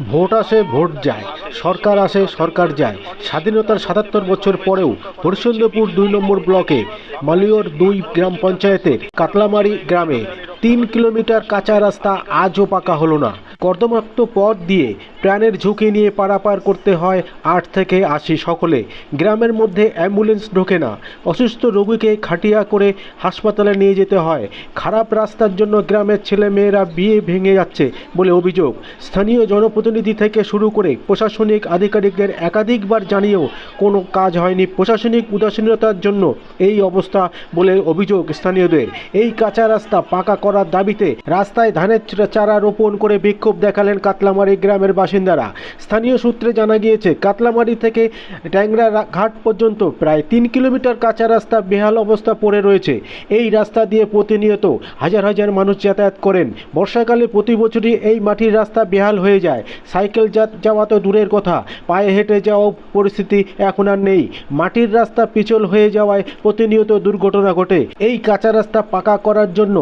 Vote আসে, vote যায়। সরকার আসে, সরকার যায়। স্বাধীনতার সাতাত্তর বছর পরেও হরিশ্চন্দ্রপুর দুই নম্বর ব্লকে মালিয়র দুই গ্রাম পঞ্চায়েতের কাতলামারি গ্রামে তিন কিলোমিটার কাঁচা রাস্তা আজও পাকা হলো না। কর্দমাক্ত পথ দিয়ে প্রাণের ঝুঁকি নিয়ে পারাপার করতে হয় আট থেকে আশি সকলে। গ্রামের মধ্যে অ্যাম্বুলেন্স ঢোকে না। অসুস্থ রোগীকে খাটিয়া করে হাসপাতালে নিয়ে যেতে হয়। খারাপ রাস্তার জন্য গ্রামের ছেলে মেয়েরা বিয়ে ভেঙে যাচ্ছে বলে অভিযোগ। স্থানীয় জনপ্রতিনিধি থেকে শুরু করে প্রশাসনিক আধিকারিকদের একাধিকবার জানিয়েও কোনো কাজ হয়নি। প্রশাসনিক উদাসীনতার জন্য এই অবস্থা বলে অভিযোগ স্থানীয়দের। এই কাঁচা রাস্তা পাকা করার দাবিতে রাস্তায় ধানের চারা রোপণ করে বিক্ষোভ দেখালেন কাতলামারি গ্রামের বাসিন্দারা। স্থানীয় সূত্রে জানা গিয়েছে, কাতলামারি থেকে ট্যাংরা ঘাট পর্যন্ত প্রায় তিন কিলোমিটার কাঁচা রাস্তা বেহাল অবস্থা পড়ে রয়েছে। এই রাস্তা দিয়ে প্রতিনিয়ত হাজার হাজার মানুষ যাতায়াত করেন। বর্ষাকালে প্রতি বছরই এই মাটির রাস্তা বেহাল হয়ে যায়। সাইকেল যাওয়া তো দূরের কথা, পায়ে হেঁটে যাওয়া পরিস্থিতি এখন আর নেই। মাটির রাস্তা পিছল হয়ে যাওয়ায় প্রতিনিয়ত দুর্ঘটনা ঘটে। এই কাঁচা রাস্তা পাকা করার জন্য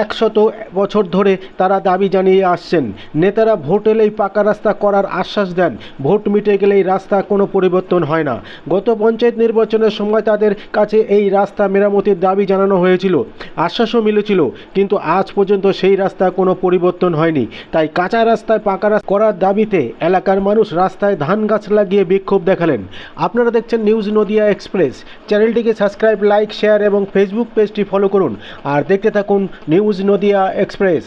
একশত বছর ধরে তারা দাবি জানিয়ে আসছেন। নেতারা ভোট এলেই পাকা রাস্তা করার আশ্বাস দেন। ভোট মিটে গেলেই রাস্তা কোনো পরিবর্তন হয় না। গত পঞ্চায়েত নির্বাচনের সময় তাদের কাছে এই রাস্তা মেরামতির দাবি জানানো হয়েছিল। আশ্বাসও মিলেছিল, কিন্তু আজ পর্যন্ত সেই রাস্তা কোনো পরিবর্তন হয়নি। তাই কাঁচা রাস্তায় পাকা রাস্তা করার দাবিতে এলাকার মানুষ রাস্তায় ধান গাছ লাগিয়ে বিক্ষোভ দেখালেন। আপনারা দেখছেন নিউজ নদিয়া এক্সপ্রেস। চ্যানেলটিকে সাবস্ক্রাইব, লাইক, শেয়ার এবং ফেসবুক পেজটি ফলো করুন। আর দেখতে থাকুন নিউজ নদিয়া এক্সপ্রেস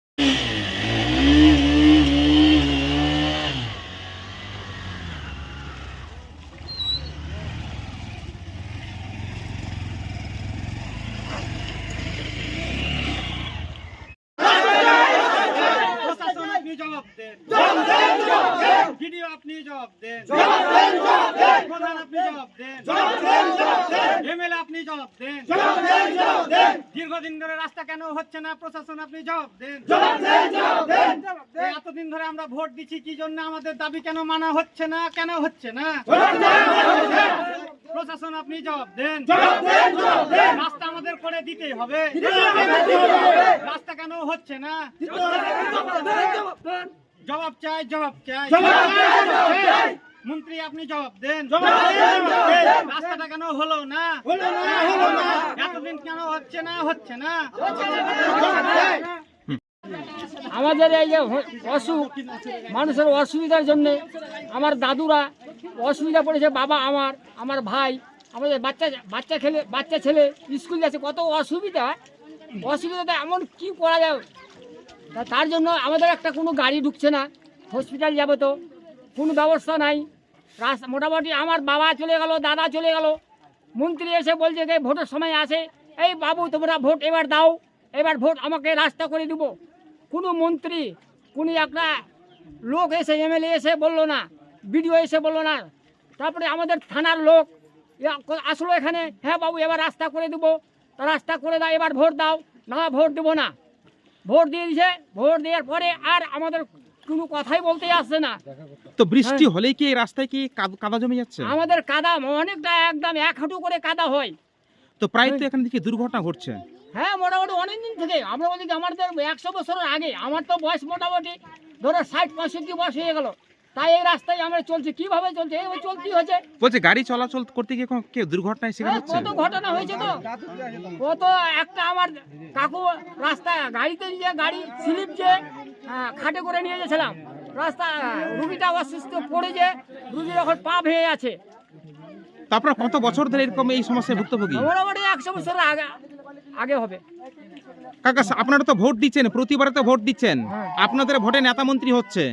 প্রশাসন আপনি জবাব দেন ভিডিও আপনি জবাব দেন প্রধান আপনি জবাব দেন এমএলএ আপনি জবাব দেন দীর্ঘদিন ধরে রাস্তা কেন হচ্ছে না প্রশাসন আপনি জবাব দেন এতদিন ধরে আমরা ভোট দিচ্ছি কি জন্য আমাদের দাবি কেন মানা হচ্ছে না কেন হচ্ছে না প্রশাসন আপনি জবাব দেন রাস্তা আমাদের করে দিতেই হবে রাস্তা কেন হচ্ছে না জবাব চাই জবাব চাই মন্ত্রী আপনি জবাব দেন। রাস্তাটা কেন হলো না? এতদিন কেন হচ্ছে না হচ্ছে না? আমাদের এই যে অসুখ মানুষের অসুবিধার জন্য আমার দাদুরা অসুবিধা পড়েছে বাবা আমার আমার ভাই আমাদের বাচ্চা বাচ্চা ছেলে বাচ্চা ছেলে স্কুল যাচ্ছে কত অসুবিধা। অসুবিধাটা এমন কি করা যায়? তা তার জন্য আমাদের একটা কোনো গাড়ি ঢুকছে না হসপিটাল যাবে তো। কোনো ব্যবস্থা নাই। রাস্তা মোটামুটি আমার বাবা চলে গেল, দাদা চলে গেল। মন্ত্রী এসে বলছে যে ভোটের সময় আসে। এই বাবু, তোমরা ভোট এবার দাও, এবার ভোট আমাকে রাস্তা করে দেবো। কোনো মন্ত্রী, কোনো একটা লোক এসে, এমএলএ এসে বলল না, বিডিও এসে বলল না। তারপরে আমাদের থানার লোক আসলো এখানে হ্যাঁ বাবু, এবার রাস্তা করে দেবো। তা রাস্তা করে দাও, এবার ভোট দাও। না, ভোট দেবো না। ভোট দিয়ে দিছে। ভোট দেওয়ার পরে আর আমাদের কোনো কথাই বলতে আসছে না। তো বৃষ্টি হলেই কি এই রাস্তায় কি কাদ- জমে যাচ্ছে? আমাদের কাদা অনেকটা একদম এক হাঁটু করে কাদা হয়। তো প্রায় তো এখান থেকে দুর্ঘটনা ঘটছে। হ্যাঁ মোটামুটি অনেক দিন থেকে। আমরা বলি কি আমাদের একশো বছরের আগে। আমার তো বয়স মোটামুটি ধরো ষাট পঁয়ষট্টি বয়স হয়ে গেল। তাই এই রাস্তায় আমরা চলছি। কীভাবে চলছে? এইভাবে চলতে হচ্ছে বলছে গাড়ি চলাচল করতে গিয়ে কেউ দুর্ঘটনায় শিকার হ্যাঁ, হচ্ছে? কত ঘটনা হয়েছে তো। কত একটা আমার কাকু রাস্তা গাড়িতে নিয়ে গাড়ি স্লিপ যে খাটে করে নিয়ে গেছিলাম। রাস্তা রুগীটা অসুস্থ পড়ে যে রুগীর এখন পা ভেঙে আছে তারপর কত বছর ধরে এরকম এই সমস্যায় ভুক্তভোগী? মোটামুটি একশো বছর আগে আগে হবে। কাকা আপনারা তো ভোট দিচ্ছেন প্রতিবারে তো ভোট দিচ্ছেন। হ্যাঁ। আপনাদের ভোটে নেতা মন্ত্রী হচ্ছে।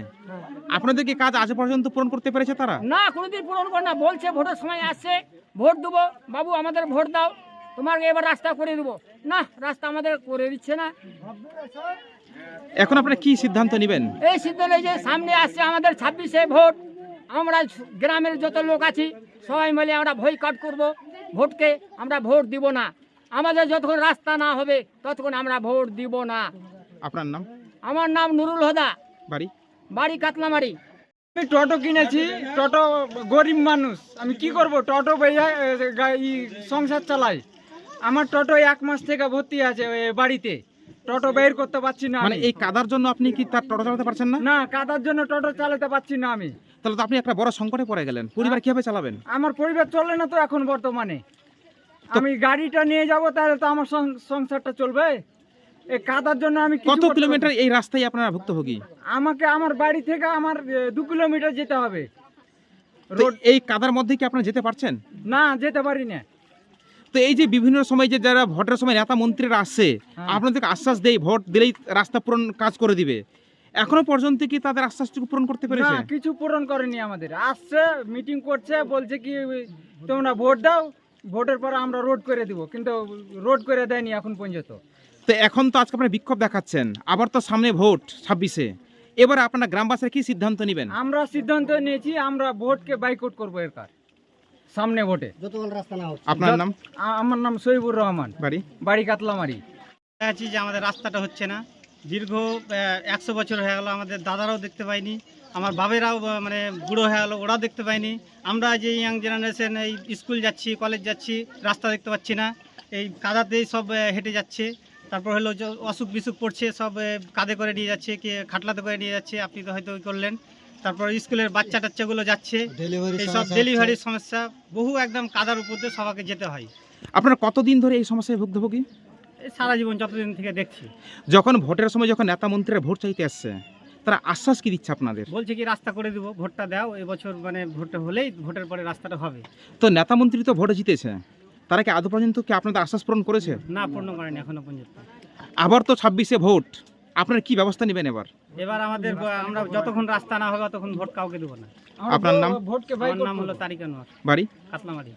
আপনাদের কি কাজ আজ পর্যন্ত পূরণ করতে পেরেছে তারা? না কোনোদিন পূরণ করে না। বলছে ভোটের সময় আসছে ভোট দেবো। বাবু আমাদের ভোট দাও। তোমাকে এবার রাস্তা করে দেবো। না রাস্তা আমাদের করে দিচ্ছে না। এখন আপনারা কি সিদ্ধান্ত নেবেন? এই সিদ্ধান্ত এই যে সামনে আসছে আমাদের ছাব্বিশে ভোট। আমরা গ্রামের যত লোক আছি সবাই মিলে আমরা ভয়কট করব। ভোটকে আমরা ভোট দিব না। আমাদের যতক্ষণ রাস্তা না হবে ততক্ষণ আমরা ভোট দিব না। আপনার নাম? আমার নাম নুরুল হদা। বাড়ি? বাড়ি কাতলামারি। আমি টোটো কিনেছি টোটো গরিব মানুষ। আমি কি করব? টোটো সংসার চালাই। আমার টোটো এক মাস থেকে ভর্তি আছে বাড়িতে। টোটো বের করতে পারছি না মানে এই কাদার জন্য আপনি কি তার টোটো চালাতে পারছেন না? না কাদার জন্য টোটো চালাতে পারছি না আমি। তাহলে তো আপনি একটা বড় সংকটে পড়ে গেলেন। পরিবার কীভাবে চালাবেন? আমার পরিবার চলে না তো এখন বর্তমানে। আমি গাড়িটা নিয়ে যাব তাহলে তো আমার সংসারটা চলবে। এই কাদার জন্য আমি কত কিলোমিটার এই রাস্তায় আপনারা ভুক্তভোগী? আমাকে আমার বাড়ি থেকে আমার দু কিলোমিটার যেতে হবে। তো এই কাদার মধ্যে কি আপনারা যেতে পারছেন? না যেতে পারি না। তো এই যে বিভিন্ন সময় যে যারা ভোটের সময় নেতা মন্ত্রীরা আসছে হ্যাঁ। আপনাদেরকে আশ্বাস দেয় ভোট দিলেই রাস্তা পূরণ কাজ করে দিবে। এখনও পর্যন্ত কি তাদের আশ্বাসটুকু পূরণ করতে পেরেছে? না কিছু পূরণ করেনি আমাদের। আসছে মিটিং করছে বলছে কি তোমরা ভোট দাও ভোটের পর আমরা রোড করে দিব কিন্তু রোড করে দেয়নি এখন পর্যন্ত। তো এখন তো আজকে আপনারা বিক্ষোভ দেখাচ্ছেন আবার তো সামনে ভোট ছাব্বিশে। এবার আপনারা গ্রামবাসীরা কি সিদ্ধান্ত নেবেন? আমরা সিদ্ধান্ত নিয়েছি আমরা ভোটকে বাইকআউট করব এর কার সামনে ভোটে। আপনার নাম? আমার নাম সহিবুর রহমান। বাড়ি? বাড়ি কাতলামারি। আছি যে আমাদের রাস্তাটা হচ্ছে না। দীর্ঘ একশো বছর হয়ে গেল আমাদের দাদারাও দেখতে পাইনি। আমার বাবেরাও মানে বুড়ো হয়ে গেলো ওরাও দেখতে পাইনি। আমরা যে ইয়াং জেনারেশন এই স্কুল যাচ্ছি কলেজ যাচ্ছি রাস্তা দেখতে পাচ্ছি না। এই কাদাতেই সব হেঁটে যাচ্ছে। তারপর হলো অসুখ বিসুখ পড়ছে সব কাঁধে করে নিয়ে যাচ্ছে কে খাটলাতে করে নিয়ে যাচ্ছে। আপনি তো হয়তো করলেন। তারপর স্কুলের বাচ্চা টাচ্চাগুলো যাচ্ছে। এই সব ডেলিভারির সমস্যা বহু একদম কাদার উপর দিয়ে সবাইকে যেতে হয়। আপনারা কতদিন ধরে এই সমস্যায় ভুক্তভোগী? সারা জীবন যতদিন থেকে দেখছি। যখন ভোটের সময় যখন নেতা মন্ত্রীরা ভোট চাইতে আসছে তারা আশ্বাস কি দিচ্ছে আপনাদের? বলছে কি রাস্তা করে দিব ভোটটা দাও এবছর মানে ভোটটা হলেই ভোটের পরে রাস্তাটা হবে। তো নেতা মন্ত্রী তো ভোটে জিতেছে। তারা কি আদৌ পর্যন্ত কি আপনাদের আশ্বাস পূরণ করেছে? না পূর্ণ করেনি এখনও পর্যন্ত। আবার তো ছাব্বিশে ভোট। আপনারা কি ব্যবস্থা নেবেন এবার? এবার আমাদের আমরা যতক্ষণ রাস্তা না হবে ততক্ষণ ভোট কাউকে দেবো না আপনার নাম? ভোটকে আমার নাম হলো। তারিক আনোয়ার বাড়ি কাতলামারি